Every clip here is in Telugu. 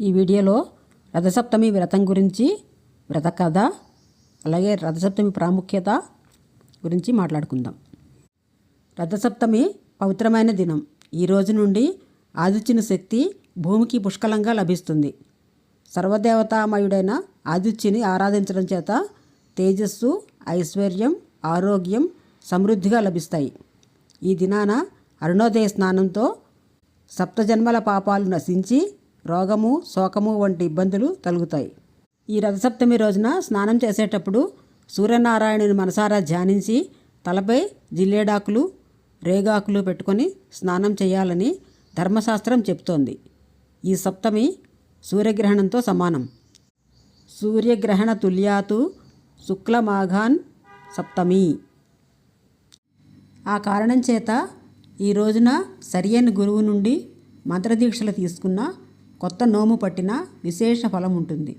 ఈ వీడియోలో రథసప్తమి వ్రతం గురించి వ్రత కథ అలాగే రథసప్తమి ప్రాముఖ్యత గురించి మాట్లాడుకుందాం. రథసప్తమి పవిత్రమైన దినం. ఈ రోజు నుండి ఆదిత్యుని శక్తి భూమికి పుష్కలంగా లభిస్తుంది. సర్వదేవతామయుడైన ఆదిత్యుని ఆరాధించడం చేత తేజస్సు ఐశ్వర్యం ఆరోగ్యం సమృద్ధిగా లభిస్తాయి. ఈ దినాన అరుణోదయ స్నానంతో సప్తజన్మల పాపాలు నశించి రోగము శోకము వంటి ఇబ్బందులు కలుగుతాయి ఈ రథసప్తమి రోజున స్నానం చేసేటప్పుడు సూర్యనారాయణుని మనసారా ధ్యానించి తలపై జిల్లేడాకులు రేగాకులు పెట్టుకొని స్నానం చేయాలని ధర్మశాస్త్రం చెప్తోంది ఈ సప్తమి సూర్యగ్రహణంతో సమానం. సూర్యగ్రహణ తుల్యాతు శుక్లమాఘాన్ సప్తమి. ఆ కారణం చేత ఈ రోజున సరియైన గురువు నుండి మంత్రదీక్షలు తీసుకున్న కొత్త నోము పట్టిన విశేష ఫలం ఉంటుంది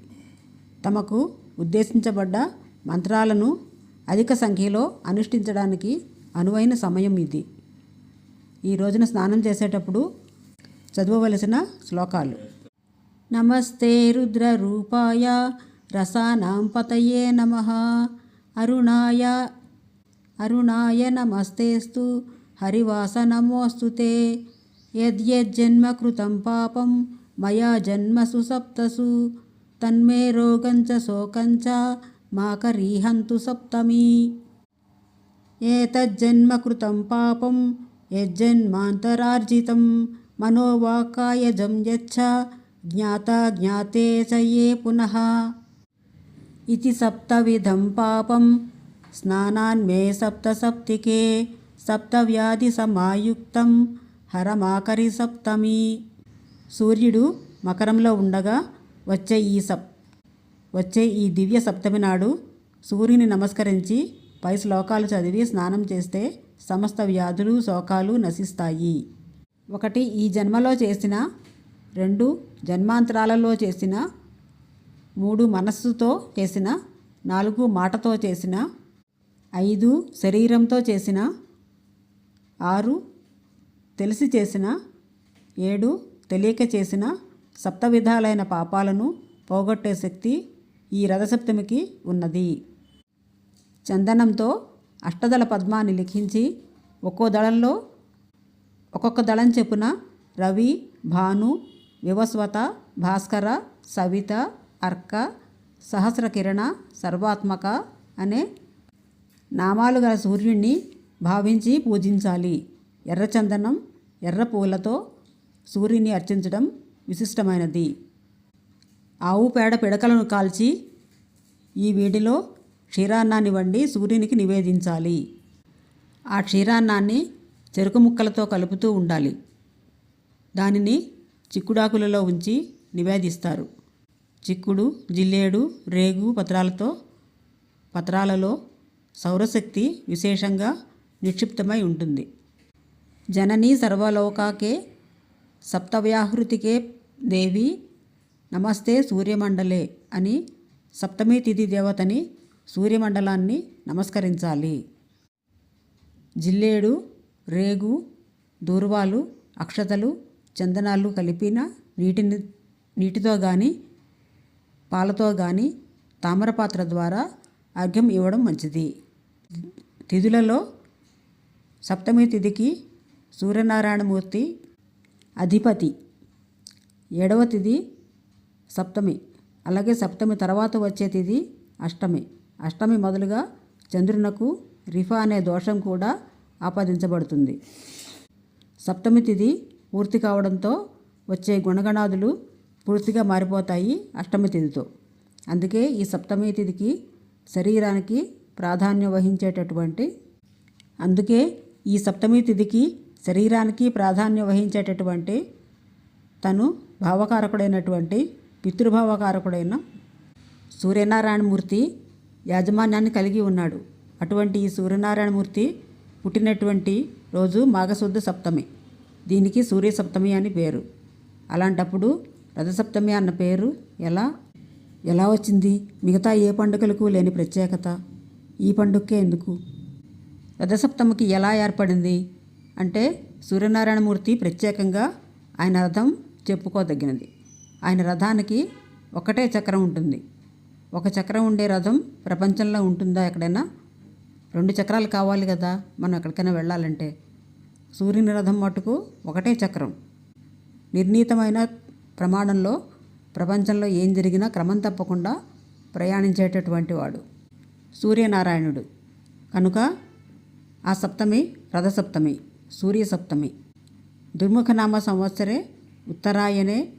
తమకు ఉద్దేశించబడ్డ మంత్రాలను అధిక సంఖ్యలో అనుష్ఠించడానికి అనువైన సమయం ఇది. ఈ రోజున స్నానం చేసేటప్పుడు చదవవలసిన శ్లోకాలు. నమస్తే రుద్ర రూపాయ రసానాం పతయే నమ. అరుణాయ అరుణాయ నమస్తేస్తు హరివాస నమోస్తు యద్యజ్జన్మ కృతం పాపం మయా జన్మసు సప్తసు తన్మే రోగంచ శోకంచ మాకరీహంతు సప్తమీ. ఏతజ్జన్మకృతం పాపం యజ్జన్మాంతరార్జితం. మనోవాకాయజం యచ్చ జ్ఞాతా జ్ఞాతే చ ఏ పునః. ఇది సప్తవిధం పాపం స్నానాన్మే సప్తసప్తికే సప్తవ్యాధిసమాయుక్తం హరమాకరి సప్తమీ. సూర్యుడు మకరంలో ఉండగా వచ్చే ఈ సప్ వచ్చే ఈ దివ్య సప్తమి నాడు సూర్యుని నమస్కరించి పై శ్లోకాలు చదివి స్నానం చేస్తే సమస్త వ్యాధులు శోకాలు నశిస్తాయి. ఒకటి ఈ జన్మలో చేసిన రెండు జన్మాంతరాలలో చేసిన మూడు మనస్సుతో చేసిన నాలుగు మాటతో చేసిన ఐదు శరీరంతో చేసిన ఆరు తెలిసి చేసిన ఏడు తెలియక చేసిన సప్త విధాలైన పాపాలను పోగొట్టే శక్తి ఈ రథసప్తమికి ఉన్నది. చందనంతో అష్టదళ పద్మాన్ని లిఖించి ఒక్కో దళంలో ఒక్కొక్క దళం చెప్పున రవి భాను వివస్వత భాస్కర సవిత అర్క సహస్రకిరణ సర్వాత్మక అనే నామాలు గల సూర్యుణ్ణి భావించి పూజించాలి. ఎర్రచందనం ఎర్ర పూలతో సూర్యుని అర్చించడం విశిష్టమైనది. ఆవు పేడ పిడకలను కాల్చి ఈ వేడిలో క్షీరాన్నాన్ని వండి సూర్యునికి నివేదించాలి. ఆ క్షీరాన్నాన్ని చెరుకు ముక్కలతో కలుపుతూ ఉండాలి. దానిని చిక్కుడాకులలో ఉంచి నివేదిస్తారు. చిక్కుడు జిల్లేడు రేగు పత్రాలతో పత్రాలలో సౌరశక్తి విశేషంగా నిక్షిప్తమై ఉంటుంది. జననీ సర్వలోకాకే సప్తవ్యాహృతికే దేవి నమస్తే సూర్యమండలే అని సప్తమి తిథి దేవతని సూర్యమండలాన్ని నమస్కరించాలి. జిల్లేడు రేగు దూర్వాలు అక్షతలు చందనాలు కలిపిన నీటిని నీటితో కానీ పాలతో కానీ తామరపాత్ర ద్వారా అర్ఘ్యం ఇవ్వడం మంచిది. తిథులలో సప్తమి తిథికి సూర్యనారాయణమూర్తి అధిపతి. ఏడవ తిథి సప్తమి. అలాగే సప్తమి తర్వాత వచ్చే తిది అష్టమి. అష్టమి మొదలుగా చంద్రునకు రిఫా అనే దోషం కూడా ఆపాదించబడుతుంది. సప్తమి తిథి పూర్తి కావడంతో వచ్చే గుణగణాదులు పూర్తిగా మారిపోతాయి అష్టమి తిథితో. అందుకే ఈ సప్తమి తిథికి శరీరానికి ప్రాధాన్యం వహించేటటువంటి అందుకే ఈ సప్తమి తిథికి శరీరానికి ప్రాధాన్యం వహించేటటువంటి తను భావకారకుడైనటువంటి పితృభావకారకుడైన సూర్యనారాయణమూర్తి యాజమాన్యాన్ని కలిగి ఉన్నాడు. అటువంటి ఈ సూర్యనారాయణమూర్తి పుట్టినటువంటి రోజు మాఘశుద్ధ సప్తమి. దీనికి సూర్య సప్తమి అని పేరు. అలాంటప్పుడు రథసప్తమి అన్న పేరు ఎలా? ఎలా వచ్చింది? మిగతా ఏ పండుగలకు లేని ప్రత్యేకత? ఈ పండుగకే ఎందుకు? రథసప్తమికి ఎలా ఏర్పడింది? అంటే సూర్యనారాయణమూర్తి ప్రత్యేకంగా ఆయన రథం చెప్పుకోదగినది. ఆయన రథానికి ఒకటే చక్రం ఉంటుంది. ఒక చక్రం ఉండే రథం ప్రపంచంలో ఉంటుందా ఎక్కడైనా? రెండు చక్రాలు కావాలి కదా మనం ఎక్కడికైనా వెళ్ళాలంటే. సూర్యుని రథం మటుకు ఒకటే చక్రం. నిర్ణీతమైన ప్రమాణంలో ప్రపంచంలో ఏం జరిగినా క్రమం తప్పకుండా ప్రయాణించేటటువంటి వాడు సూర్యనారాయణుడు. కనుక ఆ సప్తమి రథసప్తమి. సూర్యసప్తమి. దుర్ముఖనామ సంవత్సరే ఉత్తరాయణే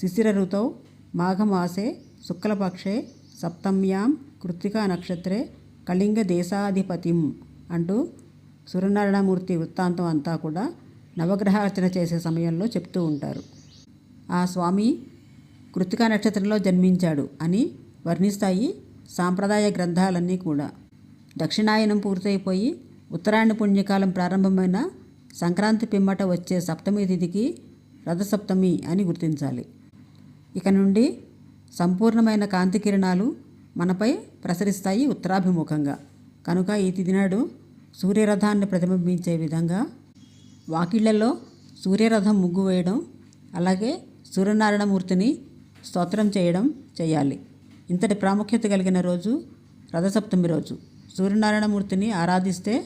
శిశిర ఋతౌ మాఘమాసే శుక్లపక్షే సప్తమ్యాం కృత్తికా నక్షత్రే కళింగ దేశాధిపతిం అంటూ సూర్యనారాయణమూర్తి వృత్తాంతం అంతా కూడా నవగ్రహార్చన చేసే సమయంలో చెప్తూ ఉంటారు. ఆ స్వామి కృత్తికా నక్షత్రంలో జన్మించాడు అని వర్ణిస్తాయి సాంప్రదాయ గ్రంథాలన్నీ కూడా. దక్షిణాయనం పూర్తయిపోయి ఉత్తరాయణ పుణ్యకాలం ప్రారంభమైన సంక్రాంతి పిమ్మట వచ్చే సప్తమి తిథికి రథసప్తమి అని గుర్తించాలి. ఇక నుండి సంపూర్ణమైన కాంతి కిరణాలు మనపై ప్రసరిస్తాయి ఉత్తరాభిముఖంగా. కనుక ఈ తిదినాడు సూర్యరథాన్ని ప్రతిబింబించే విధంగా వాకిళ్ళలో సూర్యరథం ముగ్గు వేయడం అలాగే సూర్యనారాయణమూర్తిని స్తోత్రం చేయడం చేయాలి. ఇంతటి ప్రాముఖ్యత కలిగిన రోజు రథసప్తమి రోజు. సూర్యనారాయణమూర్తిని ఆరాధిస్తే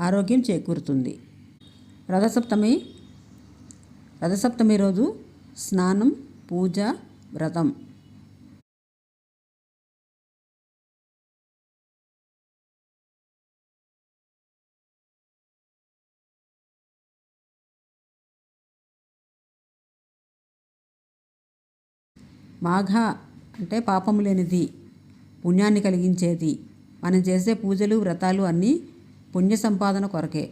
ఆరోగ్యం చేకూరుతుంది. రథసప్తమి రథసప్తమి రోజు స్నానం పూజ వ్రతం. మాఘ అంటే పాపము లేనిది పుణ్యాన్ని కలిగించేది. మనం చేసే పూజలు వ్రతాలు అన్నీ పుణ్య సంపాదన కొరకే.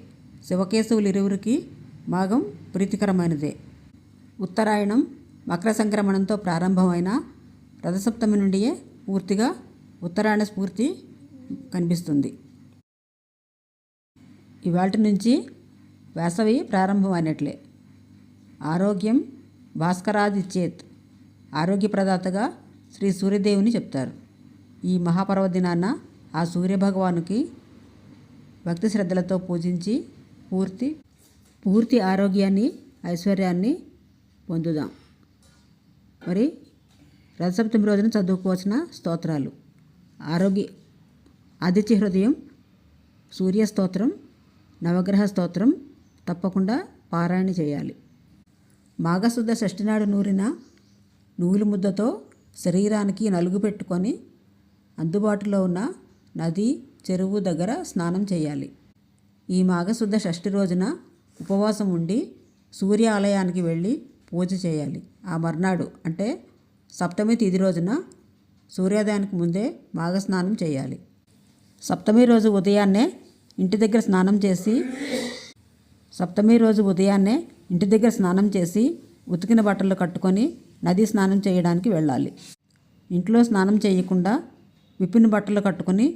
శివకేశవులు ఇరువురికి మాఘం ప్రీతికరమైనదే. ఉత్తరాయణం మకర సంక్రమణంతో ప్రారంభమైన రథసప్తమి నుండియే పూర్తిగా ఉత్తరాయణ స్ఫూర్తి కనిపిస్తుంది. ఇవాటి నుంచి వేసవి ప్రారంభమైనట్లే. ఆరోగ్యం భాస్కరాదిచ్చేత్ ఆరోగ్యప్రదాతగా శ్రీ సూర్యదేవుని చెప్తారు. ఈ మహాపర్వదినాన ఆ సూర్యభగవానుకి భక్తి శ్రద్ధలతో పూజించి పూర్తి పూర్తి ఆరోగ్యాన్ని ఐశ్వర్యాన్ని పొందుదాం. మరి రథసప్తమి రోజున చదువుకోవాల్సిన స్తోత్రాలు. ఆరోగ్య ఆదిత్య హృదయం సూర్య స్తోత్రం నవగ్రహ స్తోత్రం తప్పకుండా పారాయణ చేయాలి. మాఘశుద్ధ షష్ఠి నాడు నూరిన నూలు ముద్దతో శరీరానికి నలుగు పెట్టుకొని అందుబాటులో ఉన్న నది చెరువు దగ్గర స్నానం చేయాలి. ఈ మాఘశుద్ధ షష్ఠి రోజున ఉపవాసం ఉండి సూర్య ఆలయానికి వెళ్ళి పూజ చేయాలి. ఆ మర్నాడు అంటే సప్తమి తిది రోజున సూర్యోదయానికి ముందే మాఘస్నానం చేయాలి. సప్తమి రోజు ఉదయాన్నే ఇంటి దగ్గర స్నానం చేసి సప్తమి రోజు ఉదయాన్నే ఇంటి దగ్గర స్నానం చేసి ఉతికిన బట్టలు కట్టుకొని నది స్నానం చేయడానికి వెళ్ళాలి. ఇంట్లో స్నానం చేయకుండా విప్పిన బట్టలు కట్టుకొని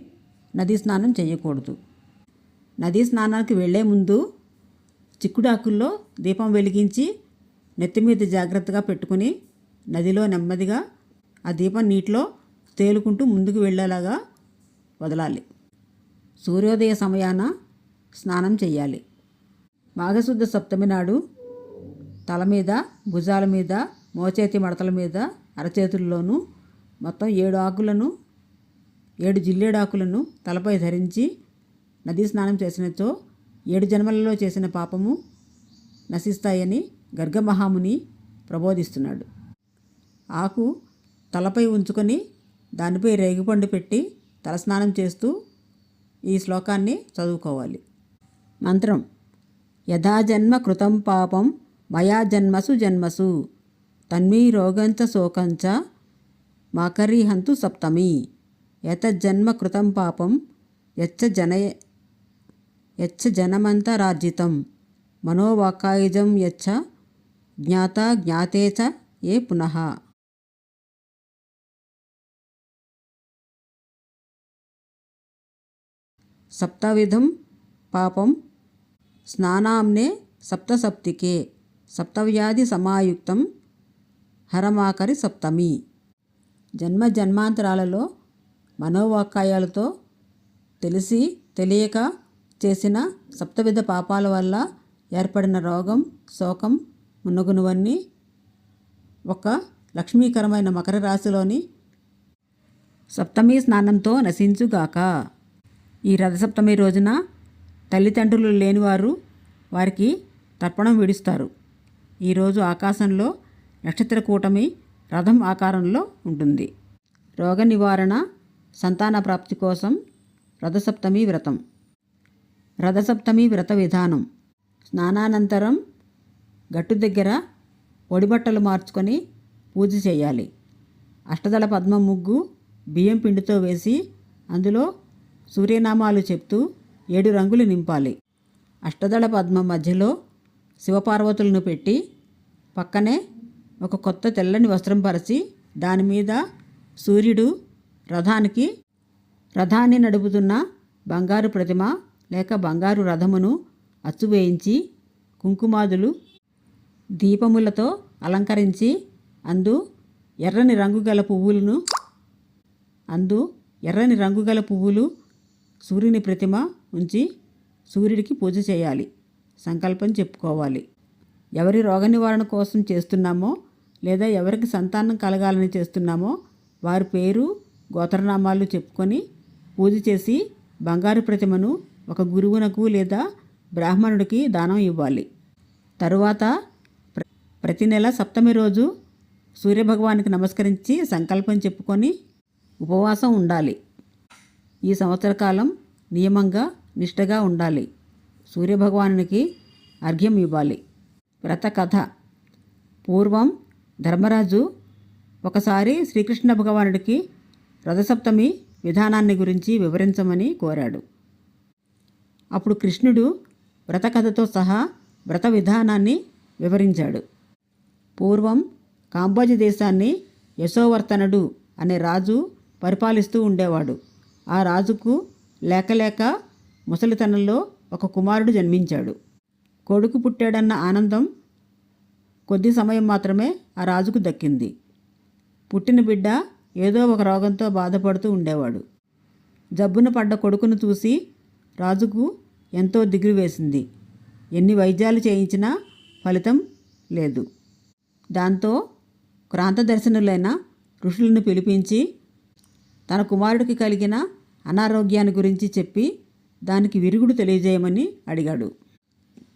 నది స్నానం చేయకూడదు. నదీ స్నానానికి వెళ్ళే ముందు చిక్కుడాకుల్లో దీపం వెలిగించి నెత్తి మీద జాగ్రత్తగా పెట్టుకుని నదిలో నెమ్మదిగా ఆ దీపం నీటిలో తేలుకుంటూ ముందుకు వెళ్ళేలాగా వదలాలి. సూర్యోదయ సమయాన స్నానం చేయాలి. మాఘశుద్ధ సప్తమి నాడు తల మీద భుజాల మీద మోచేతి మడతల మీద అరచేతుల్లోనూ మొత్తం ఏడు ఆకులను ఏడు జిల్లేడాకులను తలపై ధరించి నదీ స్నానం చేసినచో ఏడు జన్మలలో చేసిన పాపము నశిస్తాయని గర్గమహాముని ప్రబోధిస్తున్నాడు. ఆకు తలపై ఉంచుకొని దానిపై రేగిపండు పెట్టి తలస్నానం చేస్తూ ఈ శ్లోకాన్ని చదువుకోవాలి. మంత్రం యథాజన్మ కృతం పాపం మయా జన్మసు జన్మసు తన్మీ రోగంచ శోకంచ మాకరీహంతు సప్తమి యతజన్మ కృతం పాపం యచ్చ జనయ యచ్చ జనమంతరార్జితం మనోవాకాయుజం యచ్చ జ్ఞాత జ్ఞాతే చ ఏ పునః. సప్తవిధం పాపం స్నానాంనే సప్తసప్తికే. సప్తవ్యాధి సమాయుక్తం హరమాకరి సప్తమి. జన్మ జన్మాంతరాలలో మనోవాకాయాలతో తెలిసి తెలియక చేసిన సప్తవిధ పాపాల వల్ల ఏర్పడిన రోగం శోకం మున్నగునవన్నీ ఒక లక్ష్మీకరమైన మకర రాశిలోని సప్తమి స్నానంతో నశించుగాక. ఈ రథసప్తమి రోజున తల్లిదండ్రులు లేనివారు వారికి తర్పణం విడుస్తారు. ఈరోజు ఆకాశంలో నక్షత్ర కూటమి రథం ఆకారంలో ఉంటుంది. రోగ నివారణ సంతాన ప్రాప్తి కోసం రథసప్తమి వ్రతం. రథసప్తమి వ్రత విధానం. స్నానానంతరం గట్టు దగ్గర ఒడిబట్టలు మార్చుకొని పూజ చేయాలి. అష్టదళ పద్మ ముగ్గు బియ్యం పిండితో వేసి అందులో సూర్యనామాలు చెప్తూ ఏడు రంగులు నింపాలి. అష్టదళ పద్మం మధ్యలో శివపార్వతులను పెట్టి పక్కనే ఒక కొత్త తెల్లని వస్త్రం పరిచి దాని మీద సూర్యుడు రథానికి రథాన్ని నడుపుతున్న బంగారు ప్రతిమ లేక బంగారు రథమును అచ్చువేయించి కుంకుమాదులు దీపములతో అలంకరించి అందు ఎర్రని రంగు గల పువ్వులను అందు ఎర్రని రంగు గల పువ్వులు సూర్యుని ప్రతిమ ఉంచి సూర్యుడికి పూజ చేయాలి. సంకల్పం చెప్పుకోవాలి. ఎవరి రోగ నివారణ కోసం చేస్తున్నామో లేదా ఎవరికి సంతానం కలగాలని చేస్తున్నామో వారి పేరు గోత్రనామాలు చెప్పుకొని పూజ చేసి బంగారు ప్రతిమను ఒక గురువునకు లేదా బ్రాహ్మణుడికి దానం ఇవ్వాలి. తరువాత ప్రతి నెల సప్తమి రోజు సూర్యభగవానికి నమస్కరించి సంకల్పం చెప్పుకొని ఉపవాసం ఉండాలి. ఈ సంవత్సర కాలం నియమంగా నిష్టగా ఉండాలి. సూర్యభగవానునికి అర్ఘ్యం ఇవ్వాలి. వ్రత కథ. పూర్వం ధర్మరాజు ఒకసారి శ్రీకృష్ణ భగవానుడికి రథసప్తమి విధానాన్ని గురించి వివరించమని కోరాడు. అప్పుడు కృష్ణుడు వ్రతకథతో సహా వ్రత విధానాన్ని వివరించాడు. పూర్వం కాంబోజ దేశాన్ని యశోవర్తనుడు అనే రాజు పరిపాలిస్తూ ఉండేవాడు. ఆ రాజుకు లేకలేక ముసలితనంలో ఒక కుమారుడు జన్మించాడు. కొడుకు పుట్టాడన్న ఆనందం కొద్ది సమయం మాత్రమే ఆ రాజుకు దక్కింది. పుట్టిన బిడ్డ ఏదో ఒక రోగంతో బాధపడుతూ ఉండేవాడు. జబ్బున పడ్డ కొడుకును చూసి రాజుకు ఎంతో దిగులు వేసింది. ఎన్ని వైద్యాలు చేయించినా ఫలితం లేదు. దాంతో క్రాంతదర్శనులైన ఋషులను పిలిపించి తన కుమారుడికి కలిగిన అనారోగ్యాన్ని గురించి చెప్పి దానికి విరుగుడు తెలియజేయమని అడిగాడు.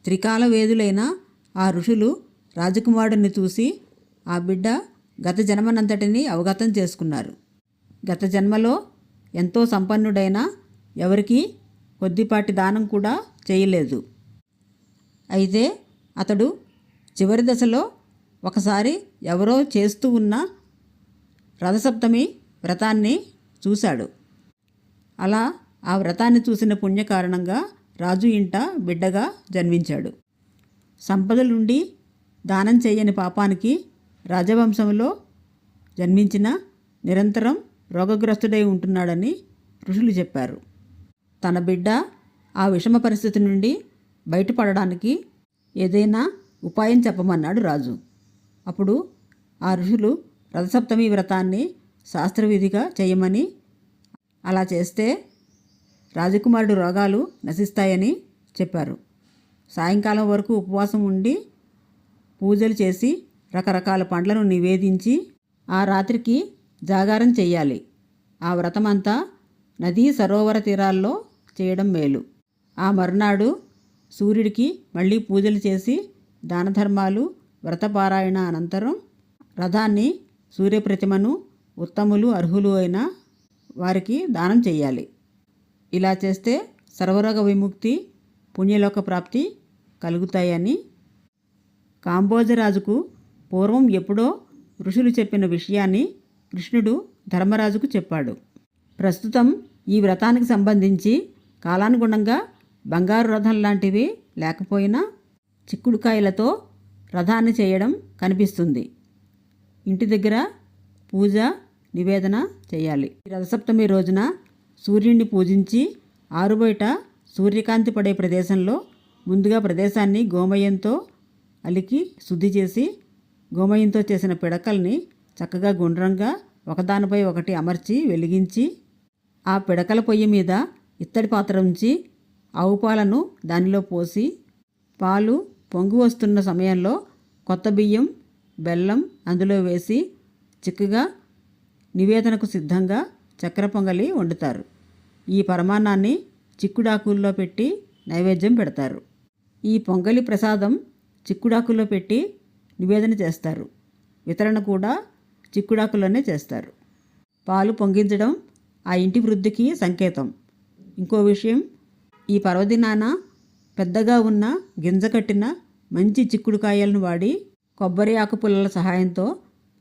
త్రికాల వేదులైన ఆ ఋషులు రాజకుమారుడిని చూసి ఆ బిడ్డ గత జన్మనంతటిని అవగతం చేసుకున్నారు. గత జన్మలో ఎంతో సంపన్నుడైన ఎవరికీ కొద్దిపాటి దానం కూడా చేయలేదు. అయితే అతడు చివరి దశలో ఒకసారి ఎవరో చేస్తూ ఉన్న రథసప్తమి వ్రతాన్ని చూశాడు. అలా ఆ వ్రతాన్ని చూసిన పుణ్య కారణంగా రాజు ఇంట బిడ్డగా జన్మించాడు. సంపదలుండి దానం చేయని పాపానికి రాజవంశంలో జన్మించిన నిరంతరం రోగగ్రస్తుడై ఉంటున్నాడని ఋషులు చెప్పారు. తన బిడ్డ ఆ విషమ పరిస్థితి నుండి బయటపడడానికి ఏదైనా ఉపాయం చెప్పమన్నాడు రాజు. అప్పుడు ఆ ఋషులు రథసప్తమి వ్రతాన్ని శాస్త్రవిధిగా చేయమని అలా చేస్తే రాజకుమారుడు రోగాలు నశిస్తాయని చెప్పారు. సాయంకాలం వరకు ఉపవాసం ఉండి పూజలు చేసి రకరకాల పండ్లను నివేదించి ఆ రాత్రికి జాగారం చేయాలి. ఆ వ్రతమంతా నదీ సరోవర తీరాల్లో చేయడం మేలు. ఆ మరునాడు సూర్యుడికి మళ్ళీ పూజలు చేసి దానధర్మాలు వ్రతపారాయణ అనంతరం రథాన్ని సూర్యప్రతిమను ఉత్తములు అర్హులు అయిన వారికి దానం చేయాలి. ఇలా చేస్తే సర్వరోగ విముక్తి పుణ్యలోక ప్రాప్తి కలుగుతాయని కాంబోజరాజుకు పూర్వం ఎప్పుడో ఋషులు చెప్పిన విషయాన్ని కృష్ణుడు ధర్మరాజుకు చెప్పాడు. ప్రస్తుతం ఈ వ్రతానికి సంబంధించి కాలానుగుణంగా బంగారు రథం లాంటివి లేకపోయినా చిక్కుడుకాయలతో రథాన్ని చేయడం కనిపిస్తుంది. ఇంటి దగ్గర పూజ నివేదన చేయాలి. ఈ రథసప్తమి రోజున సూర్యుడిని పూజించి ఆరుబయట సూర్యకాంతి పడే ప్రదేశంలో ముందుగా ప్రదేశాన్ని గోమయంతో అలికి శుద్ధి చేసి గోమయంతో చేసిన పిడకల్ని చక్కగా గుండ్రంగా ఒకదానిపై ఒకటి అమర్చి వెలిగించి ఆ పిడకల పొయ్యి మీద ఇత్తడి పాత్ర ఉంచి ఆవు పాలను దానిలో పోసి పాలు పొంగు వస్తున్న సమయంలో కొత్త బియ్యం బెల్లం అందులో వేసి చిక్కగా నివేదనకు సిద్ధంగా చక్కెర పొంగలి వండుతారు. ఈ పరమాన్నాన్ని చిక్కుడాకుల్లో పెట్టి నైవేద్యం పెడతారు. ఈ పొంగలి ప్రసాదం చిక్కుడాకుల్లో పెట్టి నివేదన చేస్తారు. వితరణ కూడా చిక్కుడాకుల్లోనే చేస్తారు. పాలు పొంగించడం ఆ ఇంటి వృద్ధికి సంకేతం. ఇంకో విషయం ఈ పర్వదినాన పెద్దగా ఉన్న గింజ కట్టిన మంచి చిక్కుడుకాయలను వాడి కొబ్బరి ఆకు పుల్లల సహాయంతో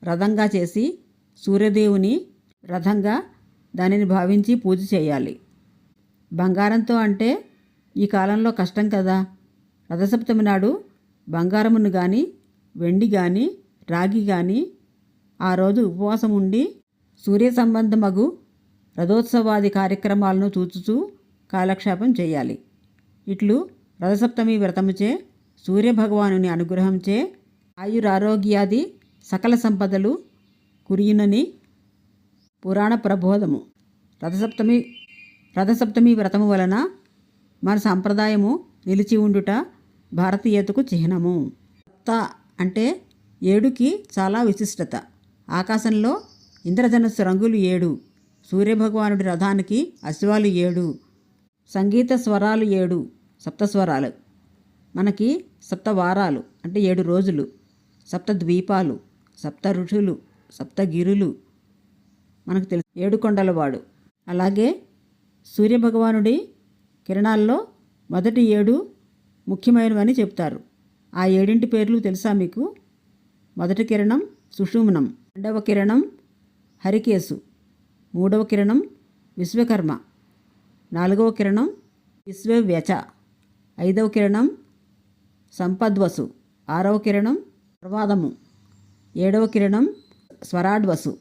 రథంగా చేసి సూర్యదేవుని రథంగా దానిని భావించి పూజ చేయాలి. బంగారంతో అంటే ఈ కాలంలో కష్టం కదా. రథసప్తమి నాడు బంగారమును కానీ వెండి కానీ రాగి కానీ ఆ రోజు ఉపవాసం ఉండి సూర్య సంబంధమగు రథోత్సవాది కార్యక్రమాలను చూచుచూ కాలక్షేపం చేయాలి. ఇట్లు రథసప్తమి వ్రతముచే సూర్యభగవానుని అనుగ్రహంచే ఆయురారోగ్యాది సకల సంపదలు కురియునని పురాణ ప్రబోధము. రథసప్తమి రథసప్తమి వ్రతము వలన మన సాంప్రదాయము నిలిచి ఉండుట భారతీయతకు చిహ్నము. సప్త అంటే ఏడుకి చాలా విశిష్టత. ఆకాశంలో ఇంద్రధనస్సు రంగులు ఏడు. సూర్యభగవానుడి రథానికి అశ్వాలు ఏడు సంగీత స్వరాలు ఏడు సప్తస్వరాలు మనకి సప్త వారాలు అంటే ఏడు రోజులు. సప్త ద్వీపాలు సప్త ఋషులు సప్తగిరులు మనకు తెలుసు. ఏడు కొండలవాడు. అలాగే సూర్యభగవానుడి కిరణాల్లో మొదటి ఏడు ముఖ్యమైనవని చెప్తారు. ఆ ఏడింటి పేర్లు తెలుసా మీకు? మొదటి కిరణం సుషుమ్నం రెండవ కిరణం హరికేసు. మూడవ కిరణం విశ్వకర్మ. నాలుగవ కిరణం విశ్వవ్యచ. ఐదవ కిరణం సంపద్వసు. ఆరవ కిరణం ప్రవాదము ఏడవ కిరణం స్వరాడ్వసు.